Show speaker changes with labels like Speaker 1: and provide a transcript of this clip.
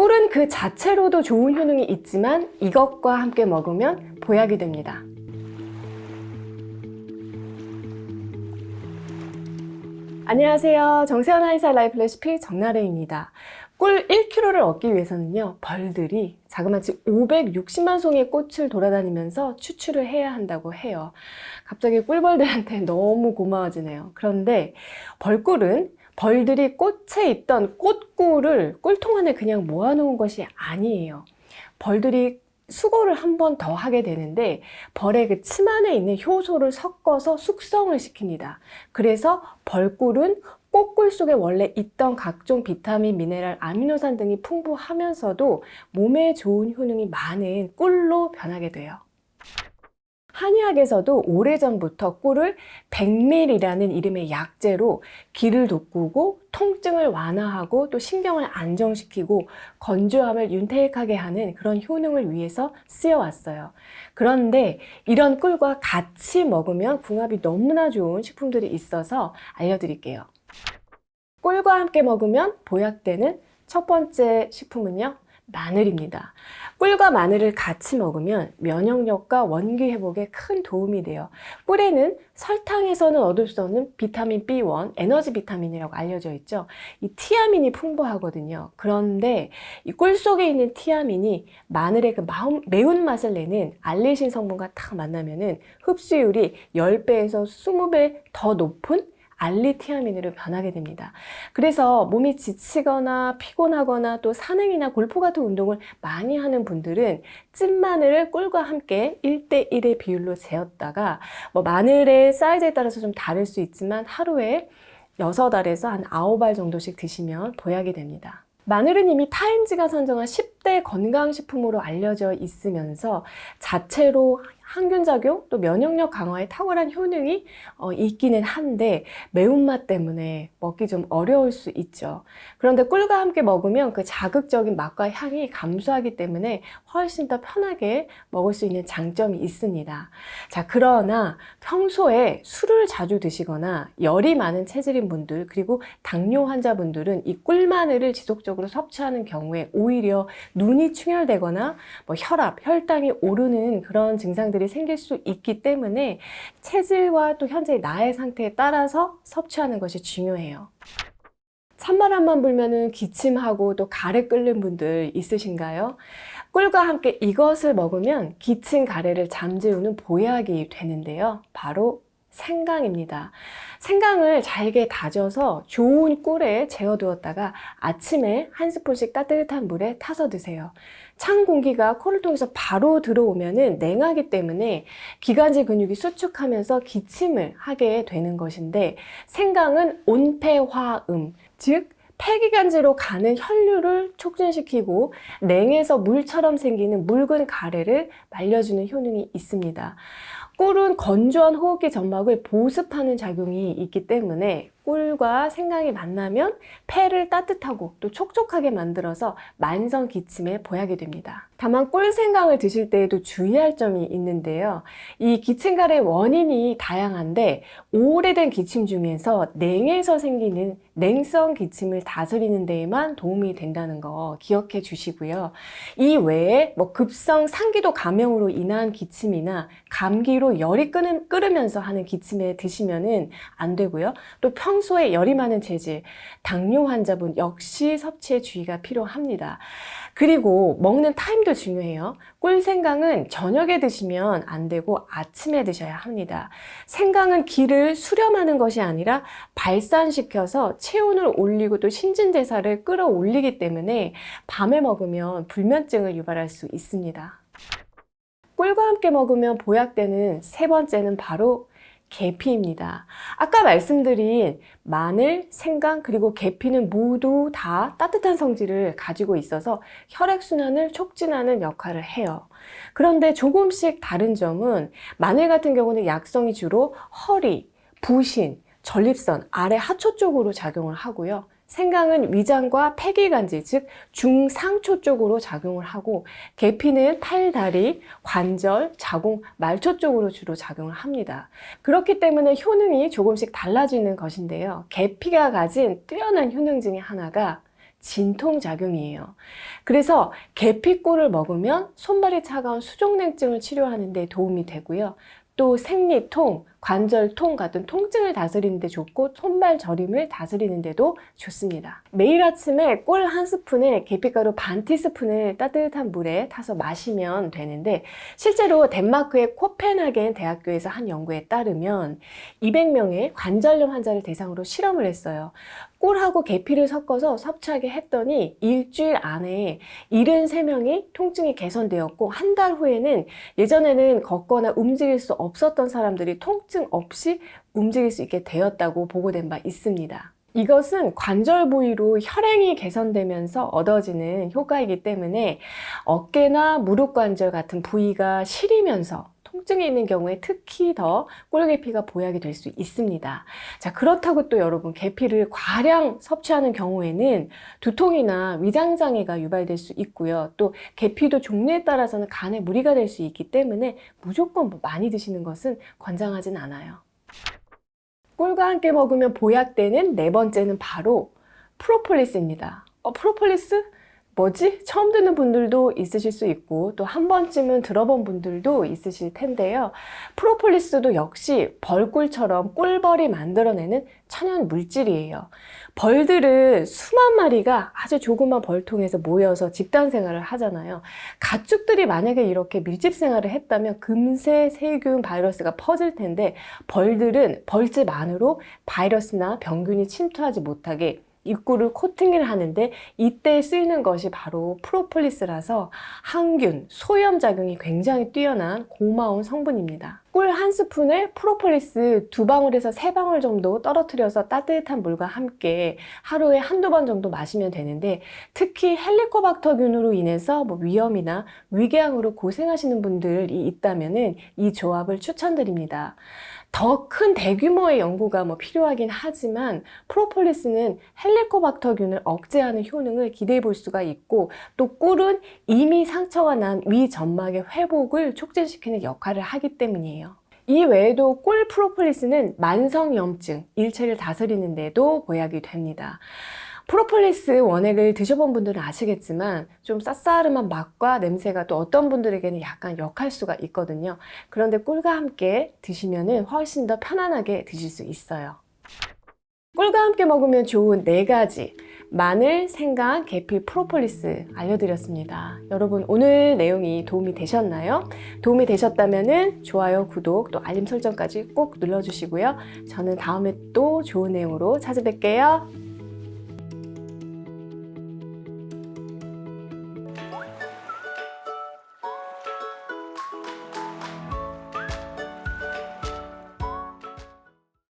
Speaker 1: 꿀은 그 자체로도 좋은 효능이 있지만 이것과 함께 먹으면 보약이 됩니다. 안녕하세요. 정세현 하이사 라이프 레시피 정나래입니다. 꿀 1kg를 얻기 위해서는요, 벌들이 자그마치 560만 송의 꽃을 돌아다니면서 추출을 해야 한다고 해요. 갑자기 꿀벌들한테 너무 고마워지네요. 그런데 벌꿀은 벌들이 꽃에 있던 꽃꿀을 꿀통 안에 그냥 모아놓은 것이 아니에요. 벌들이 수거를 한 번 더 하게 되는데 벌의 그 침 안에 있는 효소를 섞어서 숙성을 시킵니다. 그래서 벌꿀은 꽃꿀 속에 원래 있던 각종 비타민, 미네랄, 아미노산 등이 풍부하면서도 몸에 좋은 효능이 많은 꿀로 변하게 돼요. 한의학에서도 오래전부터 꿀을 백밀이라는 이름의 약재로 기를 돋구고 통증을 완화하고 또 신경을 안정시키고 건조함을 윤택하게 하는 그런 효능을 위해서 쓰여왔어요. 그런데 이런 꿀과 같이 먹으면 궁합이 너무나 좋은 식품들이 있어서 알려드릴게요. 꿀과 함께 먹으면 보약되는 첫 번째 식품은요. 마늘입니다. 꿀과 마늘을 같이 먹으면 면역력과 원기 회복에 큰 도움이 돼요. 꿀에는 설탕에서는 얻을 수 없는 비타민 B1, 에너지 비타민이라고 알려져 있죠. 이 티아민이 풍부하거든요. 그런데 이 꿀 속에 있는 티아민이 마늘의 그 마음, 매운맛을 내는 알레신 성분과 딱 만나면은 흡수율이 10배에서 20배 더 높은 알리티아민으로 변하게 됩니다. 그래서 몸이 지치거나 피곤하거나 또 산행이나 골프 같은 운동을 많이 하는 분들은 찐 마늘을 꿀과 함께 1대1의 비율로 재었다가 뭐 마늘의 사이즈에 따라서 좀 다를 수 있지만 하루에 6알에서 한 9알 정도씩 드시면 보약이 됩니다. 마늘은 이미 타임즈가 선정한 10대 건강식품으로 알려져 있으면서 자체로 항균작용 또 면역력 강화에 탁월한 효능이 어, 있기는 한데 매운맛 때문에 먹기 좀 어려울 수 있죠. 그런데 꿀과 함께 먹으면 그 자극적인 맛과 향이 감소하기 때문에 훨씬 더 편하게 먹을 수 있는 장점이 있습니다. 자, 그러나 평소에 술을 자주 드시거나 열이 많은 체질인 분들 그리고 당뇨 환자분들은 이 꿀마늘을 지속적으로 섭취하는 경우에 오히려 눈이 충혈되거나 뭐 혈압, 혈당이 오르는 그런 증상들이 생길 수 있기 때문에 체질과 또 현재 나의 상태에 따라서 섭취하는 것이 중요해요. 찬바람만 불면은 기침하고 또 가래 끓는 분들 있으신가요? 꿀과 함께 이것을 먹으면 기침 가래를 잠재우는 보약이 되는데요. 바로 생강입니다. 생강을 잘게 다져서 좋은 꿀에 재워두었다가 아침에 한 스푼씩 따뜻한 물에 타서 드세요. 찬 공기가 코를 통해서 바로 들어오면은 냉하기 때문에 기관지 근육이 수축하면서 기침을 하게 되는 것인데 생강은 온폐화음, 즉 폐기관지로 가는 혈류를 촉진시키고 냉에서 물처럼 생기는 묽은 가래를 말려주는 효능이 있습니다. 꿀은 건조한 호흡기 점막을 보습하는 작용이 있기 때문에 꿀과 생강이 만나면 폐를 따뜻하고 또 촉촉하게 만들어서 만성 기침에 보약이 됩니다. 다만 꿀 생강을 드실 때에도 주의할 점이 있는데요. 이 기침갈의 원인이 다양한데 오래된 기침 중에서 냉에서 생기는 냉성 기침을 다스리는 데에만 도움이 된다는 거 기억해 주시고요. 이 외에 뭐 급성 상기도 감염으로 인한 기침이나 감기로 열이 끓으, 끓으면서 하는 기침에 드시면은 안 되고요. 또 평소에 열이 많은 체질, 당뇨 환자분 역시 섭취에 주의가 필요합니다. 그리고 먹는 타임도 중요해요. 꿀 생강은 저녁에 드시면 안 되고 아침에 드셔야 합니다. 생강은 기를 수렴하는 것이 아니라 발산시켜서 체온을 올리고 또 신진대사를 끌어올리기 때문에 밤에 먹으면 불면증을 유발할 수 있습니다. 꿀과 함께 먹으면 보약되는 세 번째는 바로 계피입니다. 아까 말씀드린 마늘, 생강, 그리고 계피는 모두 다 따뜻한 성질을 가지고 있어서 혈액순환을 촉진하는 역할을 해요. 그런데 조금씩 다른 점은 마늘 같은 경우는 약성이 주로 허리, 부신, 전립선, 아래 하초 쪽으로 작용을 하고요. 생강은 위장과 폐기관지, 즉 중상초 쪽으로 작용을 하고 계피는 팔, 다리, 관절, 자궁, 말초 쪽으로 주로 작용을 합니다. 그렇기 때문에 효능이 조금씩 달라지는 것인데요. 계피가 가진 뛰어난 효능 중에 하나가 진통작용이에요. 그래서 계피꿀을 먹으면 손발이 차가운 수족냉증을 치료하는 데 도움이 되고요. 또 생리통, 관절통 같은 통증을 다스리는 데 좋고 손발 저림을 다스리는 데도 좋습니다. 매일 아침에 꿀 한 스푼에 계피가루 반 티스푼을 따뜻한 물에 타서 마시면 되는데 실제로 덴마크의 코펜하겐 대학교에서 한 연구에 따르면 200명의 관절염 환자를 대상으로 실험을 했어요. 꿀하고 계피를 섞어서 섭취하게 했더니 일주일 안에 73명이 통증이 개선되었고 한 달 후에는 예전에는 걷거나 움직일 수 없 었던 사람들이 통증 없이 움직일 수 있게 되었다고 보고된 바 있습니다. 이것은 관절 부위로 혈행이 개선되면서 얻어지는 효과이기 때문에 어깨나 무릎 관절 같은 부위가 시리면서 통증이 있는 경우에 특히 더 꿀계피가 보약이 될 수 있습니다. 자, 그렇다고 또 여러분, 계피를 과량 섭취하는 경우에는 두통이나 위장 장애가 유발될 수 있고요. 또 계피도 종류에 따라서는 간에 무리가 될 수 있기 때문에 무조건 뭐 많이 드시는 것은 권장하진 않아요. 꿀과 함께 먹으면 보약되는 네 번째는 바로 프로폴리스입니다. 어, 프로폴리스? 뭐지? 처음 듣는 분들도 있으실 수 있고 또 한 번쯤은 들어본 분들도 있으실 텐데요. 프로폴리스도 역시 벌꿀처럼 꿀벌이 만들어내는 천연 물질이에요. 벌들은 수만 마리가 아주 조그만 벌통에서 모여서 집단 생활을 하잖아요. 가축들이 만약에 이렇게 밀집 생활을 했다면 금세 세균 바이러스가 퍼질 텐데 벌들은 벌집 안으로 바이러스나 병균이 침투하지 못하게 입구를 코팅을 하는데 이때 쓰이는 것이 바로 프로폴리스라서 항균, 소염 작용이 굉장히 뛰어난 고마운 성분입니다. 꿀 한 스푼에 프로폴리스 두 방울에서 세 방울 정도 떨어뜨려서 따뜻한 물과 함께 하루에 한두 번 정도 마시면 되는데 특히 헬리코박터균으로 인해서 뭐 위염이나 위궤양으로 고생하시는 분들이 있다면 은 이 조합을 추천드립니다. 더 큰 대규모의 연구가 뭐 필요하긴 하지만 프로폴리스는 헬리코박터균을 억제하는 효능을 기대해 볼 수가 있고 또 꿀은 이미 상처가 난 위 점막의 회복을 촉진시키는 역할을 하기 때문이에요. 이 외에도 꿀 프로폴리스는 만성염증, 일체를 다스리는 데도 보약이 됩니다. 프로폴리스 원액을 드셔본 분들은 아시겠지만 좀 쌉싸름한 맛과 냄새가 또 어떤 분들에게는 약간 역할 수가 있거든요. 그런데 꿀과 함께 드시면 훨씬 더 편안하게 드실 수 있어요. 꿀과 함께 먹으면 좋은 네 가지 마늘, 생강, 계피, 프로폴리스 알려드렸습니다. 여러분 오늘 내용이 도움이 되셨나요? 도움이 되셨다면 좋아요, 구독, 또 알림 설정까지 꼭 눌러주시고요. 저는 다음에 또 좋은 내용으로 찾아뵐게요.